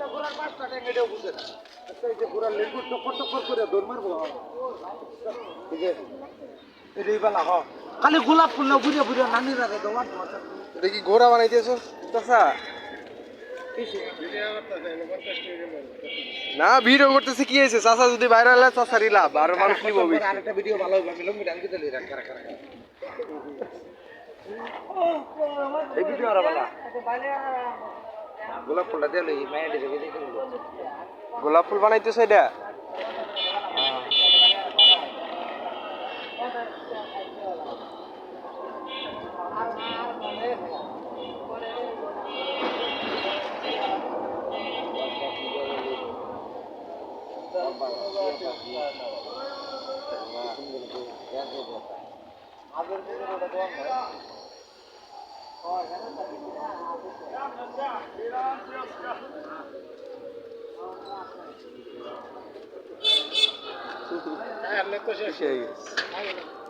দশটা ট্যাং এটাও বুঝে না। আচ্ছা এই যে পুরা লেবু টকর টকর করে দৌড় মারবো? এই যে এটাই বেলা হ। খালি গোলাপ ফুল বুঝে বুঝে নানিরা রে তোমার এটা কি ঘোড়া বানাইতেছো চাচা। না ভিডিও করতেছে কি হয়েছে? চাচা যদি বাইরে হলে চাচারই লাভ আর মানুষ নিব। আরেকটা ভিডিও ভালো হবে আমি লম্বি ডাঙ্গি দিলি রাখ রাখ রাখ এই ভিডিও আর বালা গোলাপ ফুলটা দিলে এই মায়ের দিকে দেখে দিল গোলাপ ফুল বানাইতেছো এটা? শেষ হয়ে গেছে